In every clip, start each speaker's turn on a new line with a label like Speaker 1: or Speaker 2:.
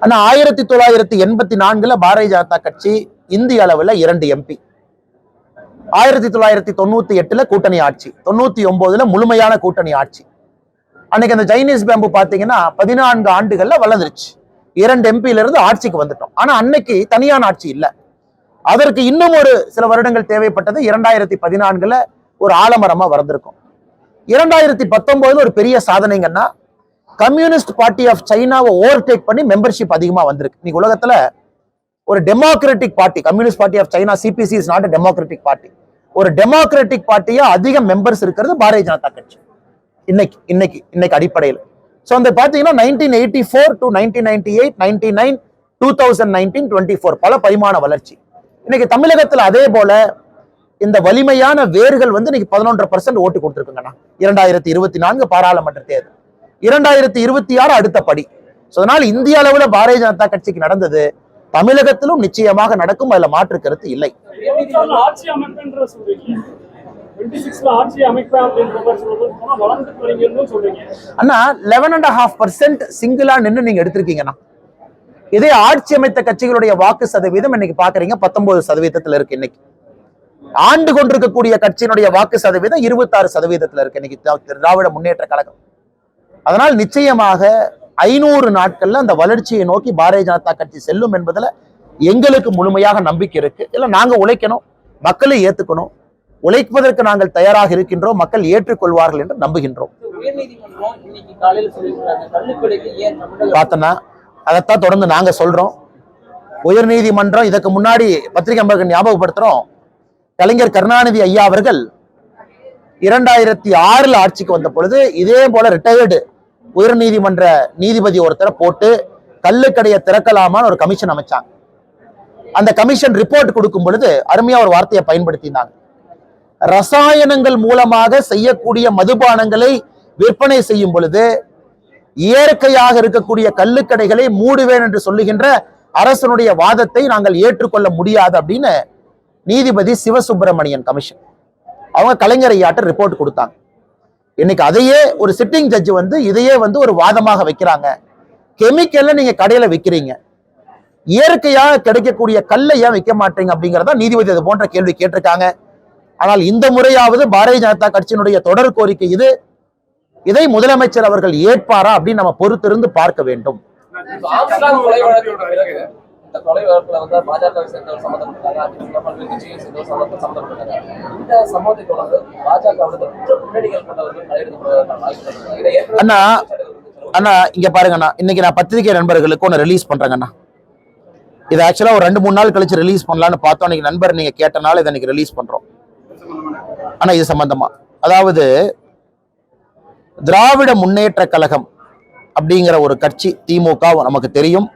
Speaker 1: ஆனா ஆயிரத்தி தொள்ளாயிரத்தி எண்பத்தி நான்குல பாரதிய ஜனதா கட்சி இந்திய அளவுல இரண்டு எம்பி ஆயிரத்தி தொள்ளாயிரத்தி தொண்ணூத்தி எட்டுல கூட்டணி ஆட்சி தொண்ணூத்தி ஒன்பதுல முழுமையான கூட்டணி ஆட்சி. அன்னைக்கு அந்த சைனீஸ் பேம்பு பாத்தீங்கன்னா பதினான்கு ஆண்டுகள்ல வளர்ந்துருச்சு. இரண்டு எம்பியில இருந்து ஆட்சிக்கு வந்துட்டோம். ஆனா அன்னைக்கு தனியான ஆட்சி இல்ல. அதற்கு இன்னும் ஒரு சில வருடங்கள் தேவைப்பட்டது இரண்டாயிரத்தி பதினான்குல ஒரு ஆலமரமா வளர்ந்திருக்கும். இரண்டாயிரத்தி பத்தொன்பதுல ஒரு பெரிய சாதனைங்கன்னா கம்யூனிஸ்ட் பார்ட்டி ஆஃப் சைனாவை ஓவர்டேக் பண்ணி மெம்பர்ஷிப் அதிகமா வந்திருக்கு. இன்னைக்கு உலகத்துல ஒரு democratic party communist party of China CPC is not democratic party ஒரு டெமோக்ராட்டிக் பார்ட்டியா அதிக மெம்பர்ஸ் இருக்கிறது பாரதிய ஜனதா கட்சி. இன்னைக்கு இன்னைக்கு இன்னைக்கு அடிப்படையில். ஸோ அந்த பார்த்தீங்கன்னா nineteen eighty four to nineteen ninety eight ninety nine two thousand nineteen twenty four பல பரிமாண வளர்ச்சி. இன்னைக்கு தமிழகத்தில் அதே போல இந்த வலிமையான வேர்கள் வந்து இன்னைக்கு பதினொன்றரை பர்சன்ட் ஓட்டு கொடுத்துருக்குங்கண்ணா. இரண்டாயிரத்தி இருபத்தி நான்கு பாராளுமன்ற தேர்தல். இரண்டாயிரத்தி இருபத்தி ஆறு அடுத்த படி. ஸோ அதனால் இந்திய அளவில் பாரதிய ஜனதா கட்சிக்கு நடந்தது. தமிழகத்திலும் நிச்சயமாக நடக்கும் அதுல மாற்று கருத்து இல்லை. அண்ணா லெவன் அண்ட் ஹாஃப் பர்சன்ட் சிங்கிளா நின்று நீங்க எடுத்திருக்கீங்கண்ணா. இதே ஆட்சி அமைத்த கட்சிகளுடைய வாக்கு சதவீதம் இன்னைக்கு பாக்குறீங்க பத்தொன்பது சதவீதத்துல இருக்கு இன்னைக்கு. ஆண்டு கொண்டிருக்கக்கூடிய கட்சியினுடைய வாக்கு சதவீதம் இருபத்தாறு சதவீதத்துல இருக்கு இன்னைக்கு திரா- திராவிட முன்னேற்ற கழகம். அதனால் நிச்சயமாக ஐநூறு நாட்கள்ல அந்த வளர்ச்சியை நோக்கி பாரதிய ஜனதா கட்சி செல்லும் என்பதுல எங்களுக்கு முழுமையாக நம்பிக்கை இருக்கு. இல்ல நாங்க உழைக்கணும் மக்களை ஏத்துக்கணும். உழைப்பதற்கு நாங்கள் தயாராக இருக்கின்றோம் மக்கள் ஏற்றுக்கொள்வார்கள் என்று நம்புகின்றோம். பார்த்தோன்னா அதைத்தான் தொடர்ந்து நாங்க சொல்றோம். உயர்நீதிமன்றம் இதுக்கு முன்னாடி பத்திரிகை நண்பர்கள் ஞாபகப்படுத்துறோம். கலைஞர் கருணாநிதி ஐயா அவர்கள் இரண்டாயிரத்தி ஆறுல ஆட்சிக்கு வந்த பொழுது இதே போல ரிட்டையர்டு உயர்நீதிமன்ற நீதிபதி ஒருத்தரை போட்டு கல்லுக்கடையை திறக்கலாமான்னு ஒரு கமிஷன் அமைச்சாங்க. அந்த கமிஷன் ரிப்போர்ட் கொடுக்கும் பொழுது அருமையா ஒரு வார்த்தையை பயன்படுத்தினாங்க. ரசாயனங்கள் மூலமாக செய்யக்கூடிய மதுபானங்களை விற்பனை செய்யும் பொழுது இயற்கையாக இருக்கக்கூடிய கல்லுக்கடைகளை மூடுவேன் என்று சொல்லுகின்ற அரசனுடைய வாதத்தை நாங்கள் ஏற்றுக்கொள்ள முடியாது அப்படின்னு நீதிபதி சிவசுப்பிரமணியன் கமிஷன். அவங்க கலைஞர் ஐயாட்ட ரிப்போர்ட் கொடுத்தாங்க. இன்னைக்கு அதையே ஒரு சிட்டிங் ஜட்ஜ் வந்து இதையே வந்து ஒரு வாதமாக வைக்கிறாங்க. கெமிக்கல்ல நீங்க கடையில விற்கிறீங்க இயற்கையாக கிடைக்கக்கூடிய கல்லை ஏன் விற்க மாட்டீங்க அப்படிங்கறத நீதிபதி அது போன்ற கேள்வி கேட்டிருக்காங்க. ஆனால் இந்த முறையாவது பாரதிய ஜனதா கட்சியினுடைய தொடர் கோரிக்கை இது. இதை முதலமைச்சர் அவர்கள் ஏற்பாரா அப்படின்னு நம்ம பொறுத்திருந்து பார்க்க வேண்டும்.
Speaker 2: இந்த கொலை வழக்குல வந்து பாஜகவை சேர்ந்தவர் சம்மந்தப்பட்டாங்க அதிமுக பல்வேறு கட்சியை சேர்ந்தவர் சம்மந்த சம்மந்தப்பட்டாங்க இந்த சம்பவத்தை தொடர்ந்து பாஜக வந்து குற்ற பின்னணிகள் கொண்டவர்கள் வாய்ப்பு. இதை ஏற்படுத்த
Speaker 1: அண்ணா அண்ணா இங்க பாருங்கண்ணா. இன்னைக்கு நான் பத்திரிகை நண்பர்களுக்கு ஒன்று ரிலீஸ் பண்றேங்கண்ணா. இது ஆக்சுவலா ஒரு ரெண்டு மூணு நாள் கழிச்சு ரிலீஸ் பண்ணலாம்னு பார்த்தோம். இன்னைக்கு நண்பர் நீங்க கேட்டனால இதை இன்னைக்கு ரிலீஸ் பண்றோம். ஆனா இது சம்பந்தமா? அதாவது திராவிட முன்னேற்ற கழகம் அப்படிங்கிற ஒரு கட்சி திமுக நமக்கு தெரியும்.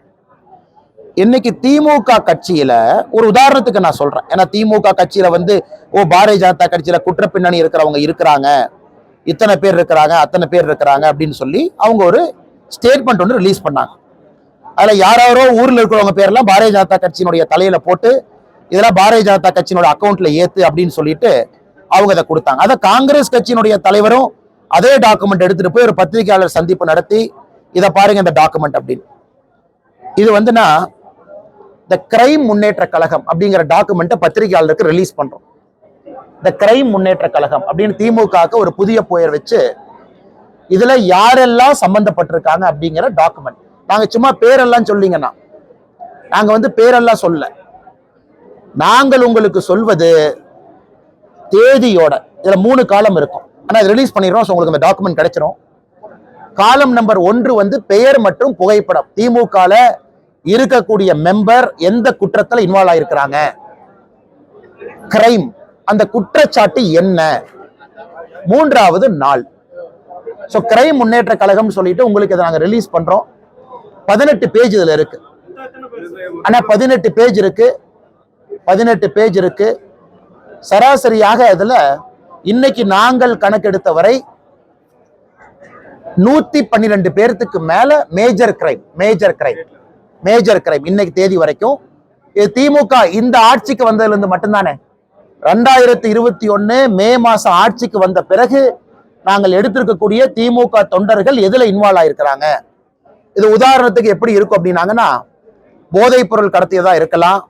Speaker 1: இன்னைக்கு திமுக கட்சியில ஒரு உதாரணத்துக்கு நான் சொல்றேன். ஏன்னா திமுக கட்சியில வந்து ஓ பாரதிய ஜனதா கட்சியில குற்ற பின்னணி இருக்கிறவங்க இருக்கிறாங்க. இத்தனை பேர் இருக்கிறாங்க அத்தனை பேர் இருக்கிறாங்க அப்படின்னு சொல்லி அவங்க ஒரு ஸ்டேட்மெண்ட் ஒன்று ரிலீஸ் பண்ணாங்க. அதுல யாராரோ ஊர்ல இருக்கிறவங்க பேர்லாம் பாரதிய ஜனதா கட்சியினுடைய தலையில போட்டு இதெல்லாம் பாரதிய ஜனதா கட்சியினோட அக்கௌண்ட்ல ஏத்து அப்படின்னு சொல்லிட்டு அவங்க அதை கொடுத்தாங்க. அதை காங்கிரஸ் கட்சியினுடைய தலைவரும் அதே டாக்குமெண்ட் எடுத்துட்டு போய் ஒரு பத்திரிகையாளர் சந்திப்பு நடத்தி இதை பாருங்க இந்த டாக்குமெண்ட் அப்படின்னு. இது வந்துன்னா த கிரைம் முன்னேற்ற கழகம் அப்படிங்கிற டாக்குமெண்ட்டை பத்திரிகையாளருக்கு ரிலீஸ் பண்றோம். த கிரைம் முன்னேற்ற கழகம் அப்படின்னு திமுகவுக்கு ஒரு புதிய புயர் வச்சு இதுல யாரெல்லாம் சம்பந்தப்பட்டிருக்காங்க அப்படிங்கிற டாக்குமெண்ட் நாங்க சும்மா பேரெல்லாம் சொல்லிங்கன்னா நாங்க வந்து பேரெல்லாம் சொல்ல. நாங்கள் உங்களுக்கு சொல்வது தேதியோட இதுல மூணு காலம் இருக்கும். ஆனா ரிலீஸ் பண்ணிடுறோம் ஸோ உங்களுக்கு அந்த டாக்குமெண்ட் கிடைச்சிரும். காலம் நம்பர் ஒன்று வந்து பெயர் மற்றும் புகைப்படம். திமுகவில் இருக்கக்கூடிய மெம்பர் எந்த குற்றத்துல இன்வால்வ் ஆயிருக்கிறாங்க? கிரைம் அந்த குற்றச்சாட்டு என்ன? மூன்றாவது நாள். ஸோ கிரைம் முன்னேற்ற கழகம் சொல்லிட்டு உங்களுக்கு இதை நாங்கள் ரிலீஸ் பண்றோம். பதினெட்டு பேஜ் இதில் இருக்கு. ஆனா பதினெட்டு பேஜ் இருக்கு. பதினெட்டு பேஜ் இருக்கு. சராசரியாக அதுல இன்னைக்கு நாங்கள் கணக்கெடுத்த வரை நூத்தி பன்னிரெண்டு பேர்த்துக்கு மேல major crime major crime major crime இன்னைக்கு தேதி வரைக்கும். இது திமுக இந்த ஆட்சிக்கு வந்ததுல இருந்து மட்டும்தானே? ரெண்டாயிரத்தி இருபத்தி ஒன்று மே மாசம் ஆட்சிக்கு வந்த பிறகு நாங்கள் எடுத்திருக்கக்கூடிய திமுக தொண்டர்கள் எதுல இன்வால்வ் ஆயிருக்கிறாங்க? இது உதாரணத்துக்கு எப்படி இருக்கும் அப்படின்னாங்கன்னா போதைப் பொருள் கடத்தியதா இருக்கலாம்.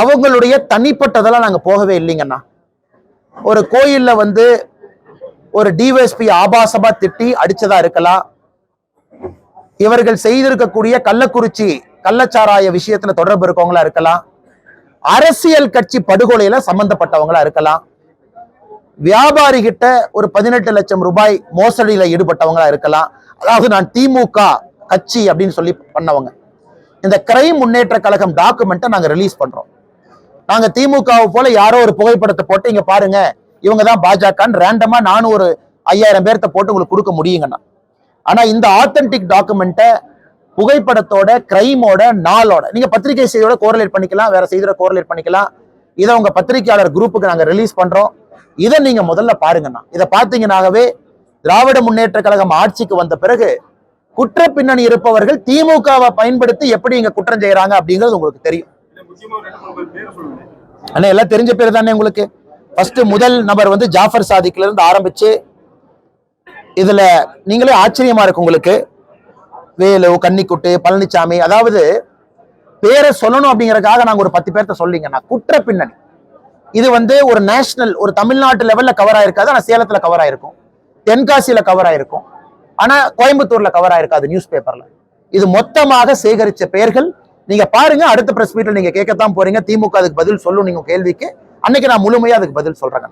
Speaker 1: அவங்களுடைய தனிப்பட்டதெல்லாம் நாங்கள் போகவே இல்லைங்கண்ணா. ஒரு கோயிலில் வந்து ஒரு டிவைஎஸ்பி ஆபாசமாக திட்டி அடித்ததாக இருக்கலாம். இவர்கள் செய்திருக்கக்கூடிய கள்ளக்குறிச்சி கள்ளச்சாராய விஷயத்துல தொடர்பு இருக்கவங்களா இருக்கலாம். அரசியல் கட்சி படுகொலையில சம்பந்தப்பட்டவங்களா இருக்கலாம். வியாபாரி கிட்ட ஒரு பதினெட்டு லட்சம் ரூபாய் மோசடியில ஈடுபட்டவங்களா இருக்கலாம். அதாவது நான் திமுக கட்சி அப்படின்னு சொல்லி பண்ணவங்க. இந்த கிரைம் முன்னேற்ற கழகம் டாக்குமெண்ட்டை நாங்க ரிலீஸ் பண்றோம். நாங்க திமுகவை போல யாரோ ஒரு புகைப்படத்தை போட்டு இங்க பாருங்க இவங்க தான் பாஜகன்னு ரேண்டமா நானும் ஒரு ஐயாயிரம் பேர்த்த போட்டு உங்களுக்கு கொடுக்க முடியுங்கண்ணா. ஆனா இந்த ஆத்தென்டிக் டாக்குமெண்ட்டை புகைப்படத்தோட கிரைமோட நாளோட நீங்க பத்திரிகை செய்தியோட கோரலேட் பண்ணிக்கலாம் வேற செய்தியோட கோரலேட் பண்ணிக்கலாம். இதை உங்க பத்திரிகையாளர் குரூப்புக்கு நாங்க ரிலீஸ் பண்றோம். இதை நீங்க முதல்ல பாருங்கண்ணா. இதை பார்த்தீங்கன்னாகவே திராவிட முன்னேற்ற கழகம் ஆட்சிக்கு வந்த பிறகு குற்ற பின்னணி இருப்பவர்கள் திமுகவை பயன்படுத்தி எப்படி இங்க குற்றம் செய்யறாங்க அப்படிங்கிறது உங்களுக்கு தெரியும். அண்ணா எல்லாம் தெரிஞ்ச பேர் தானே உங்களுக்கு? ஃபர்ஸ்ட் முதல் நபர் வந்து ஜாஃபர் சாதிக்ல இருந்து ஆரம்பிச்சு இதுல நீங்களே ஆச்சரியமா இருக்கும் உங்களுக்கு. வேலு கன்னிக்குட்டு பழனிசாமி அதாவது பேரை சொல்லணும் அப்படிங்கிறதுக்காக நாங்க ஒரு பத்து பேர்த்த சொல்லிங்கன்னா குற்ற பின்னணி. இது வந்து ஒரு நேஷனல் ஒரு தமிழ்நாட்டு லெவல்ல கவர் ஆயிருக்காது. ஆனா சேலத்துல கவர் ஆயிருக்கும். தென்காசியில கவர் ஆயிருக்கும். ஆனா கோயம்புத்தூர்ல கவர் ஆயிருக்காது நியூஸ் பேப்பர்ல இது மொத்தமாக சேகரிச்ச பெயர்கள். நீங்க பாருங்க அடுத்த பிரஸ் மீட்ல நீங்க கேட்கத்தான் போறீங்க. திமுக அதுக்கு பதில் சொல்லும் நீங்க கேள்விக்கு. அன்னைக்கு நான் முழுமையா அதுக்கு பதில் சொல்றேங்க